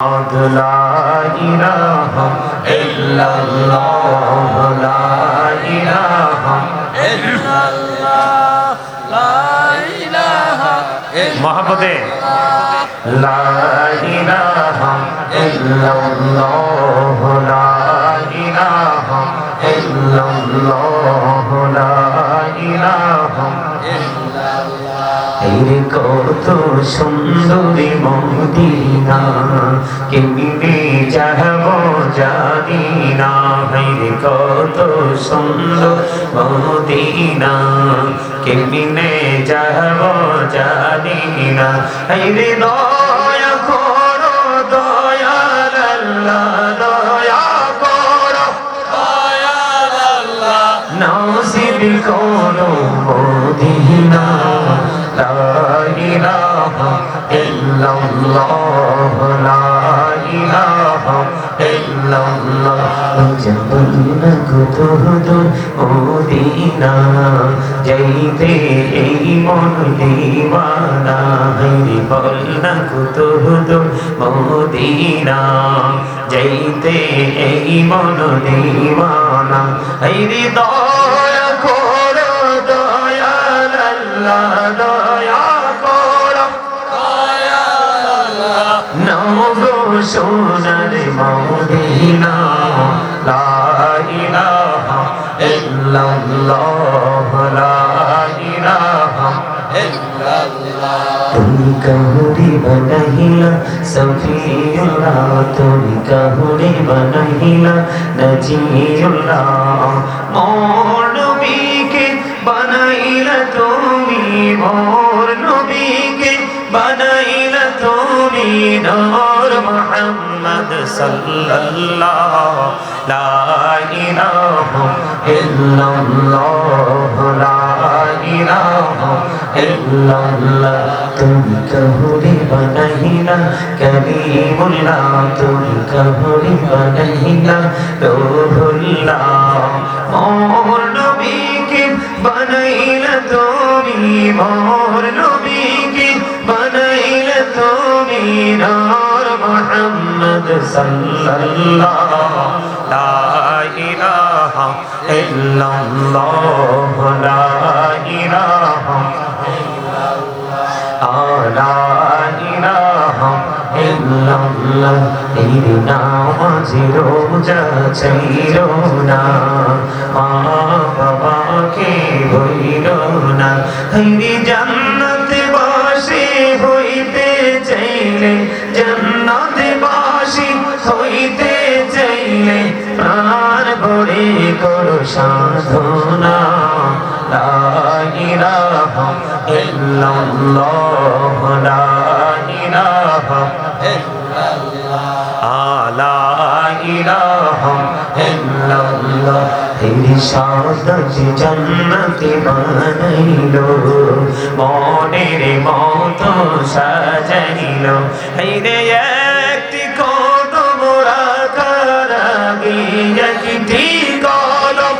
لا إله إلا الله لا إله إلا الله لا إله إلا محبت لا إله إلا الله لا إله إلا الله এর কত সুন্দরী মদিনা কেমনে যাব জানি না এর কত সুন্দর মদিনা কেমনে যাব জানি না এর দয়া করো দয়াল আল্লাহ দয়া করো। দয়াল আল্লাহ। নাসিব করো মদিনা। لا إله إلا الله لا إله إلا الله যখন খুদ মদিনা যাইতে এই মন দিবানা হরি বল না খুদ মদিনা যাইতে এই মন দিবানা হরি দয়া কর দয়া সোনার মদিনা লা ইলাহা ইল্লাল্লাহ লা ইলাহা ইল্লাল্লাহ। তুমি কাহুরি বনহিলা সফিউল্লাহ তুমি কাহুরি বনহিলা নজিউল্লাহ। মোর নবীকে বনাইলা তুমি মোর নবীকে নূর মুহাম্মদ সাল্লাল্লাহ লা ইলাহা ইল্লাল্লাহ লা ইলাহা ইল্লাল্লাহ তুমি কাহুরি বানাইলা করিমুল্লাহ তুমি কাহুরি বানাইলা রূহুল্লাহ মোর নবীকে বানাইলা তুমি সাল্লাল্লাহ লা ইলাহা ইল্লাল্লাহ লা ইলাহা না মা বাবাকে বইল না জান্নাতে বাসে হই প্রাণ ভরে করো সাধনা। লা ইলাহা ইল্লাল্লাহ, লা ইলাহা সাদতি জন্নতি বানাইল, মনের মতো সাজাইল। হাইরে আগে একটি কদম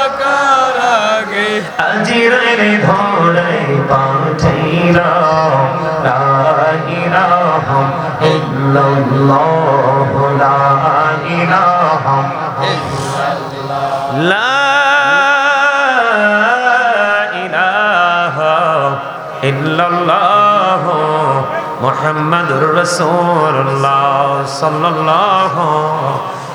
আকার আগে। আজিরের ধরে পাঠাইলা লা ইলাহা ইল্লাল্লাহ লা ইলাহা লা ইলাহা ইল্লাল্লাহ মুহাম্মাদুর রাসূলুল্লাহ সাল্লাল্লাহু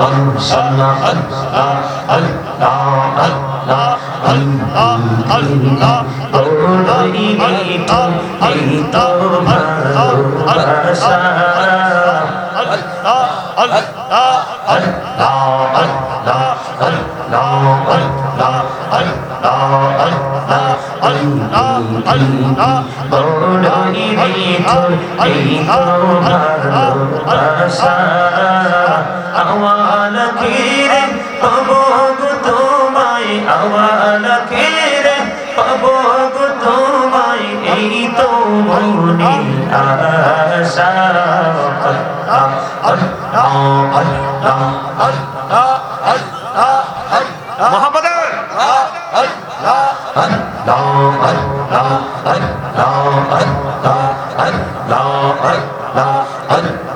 الله الله الله الله الله الله إليك التوبة والرسالة الله الله الله الله الله الله مولا إليك التوبة والرسالة আওয়াল খেরে পাবো গো তোমায় আওয়াল খেরে পাবো গো তোমায় এই তো মনে আশা। Mohammad la la la la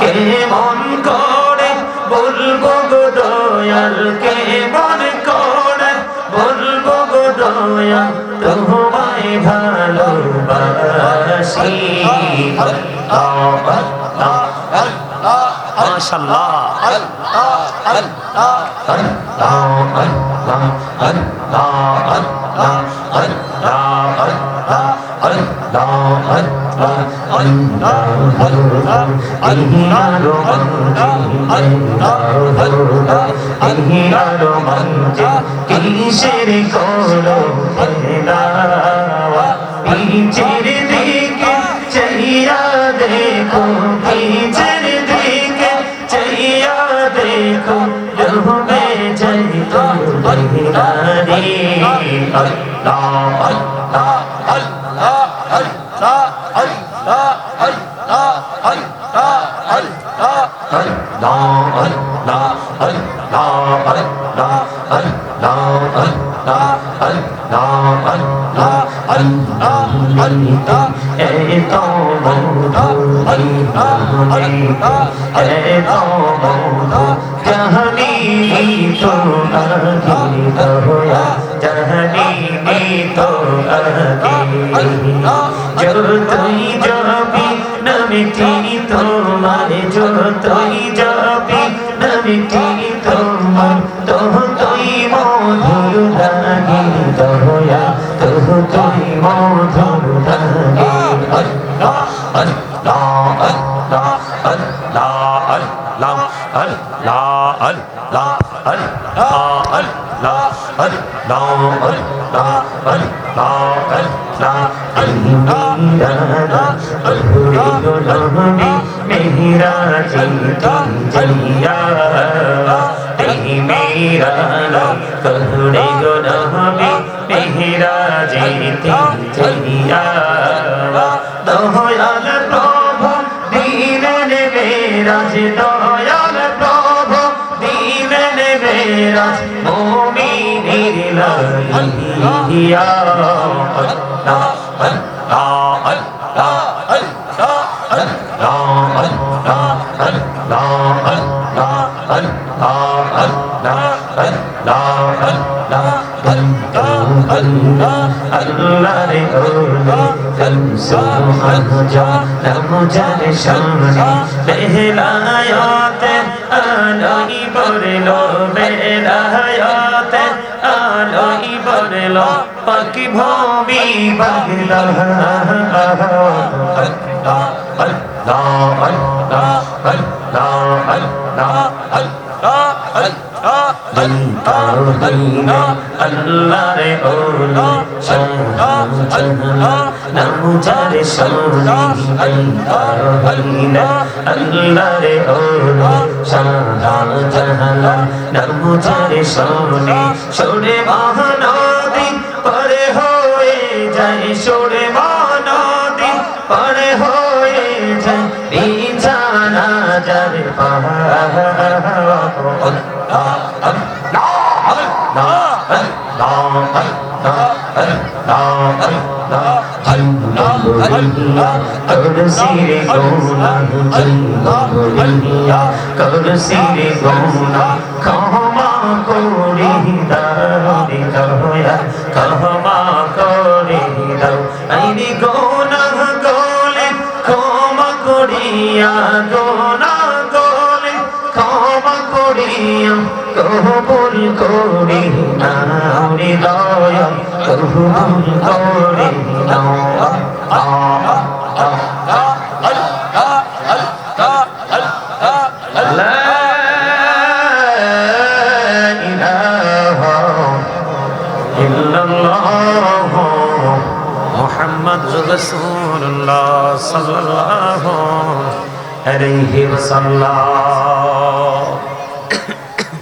কেমন করে বলব দয়াল কেমন তোমায় ভালোবাসি মাশাআল্লাহ Allah ভালোবাসি মঞ্জে কিসের করো পিছের দিকে চাইয়া দেখো পিছের দিকে চাইয়া দেখো ডুবে যাই তো আল্লাহ कहानी तो कहानी तो जब तुम जब भी नमी तो मारे जब तुम जब मेरा चिंतन जिया मेरा करुणे गुरह में मेरा चिंतन जिया दोहयाल प्रभु दीन मेरा जितो লাগিয়া আল্লাহ আল্লাহ আল্লাহ বেলায়াতে আলোই বরল বেলায়াতে আলোই বাংলা পাকি ভূমি বাংলা আল্লাহ রে ওলা আল্লাহ নামুজার সঙ্গে অন্তর হলিনা অন্তরে ওর সন্ধান জহলা নামুজার সঙ্গে সোনে বাহনা যায় সরে মনদি পড়ে হয়ে যায়। এই জানা যার সিরে গোনা কর সিরে গোনা ক্ষমা করি দয়া ক্ষমা কর করিয়া গোনা গোলে ক্ষমা করিয়া, কবুল করি নাও রে দয়া কবুল করে নাও আ আ লা ইলাহা ইল্লাল্লাহ মুহাম্মাদুর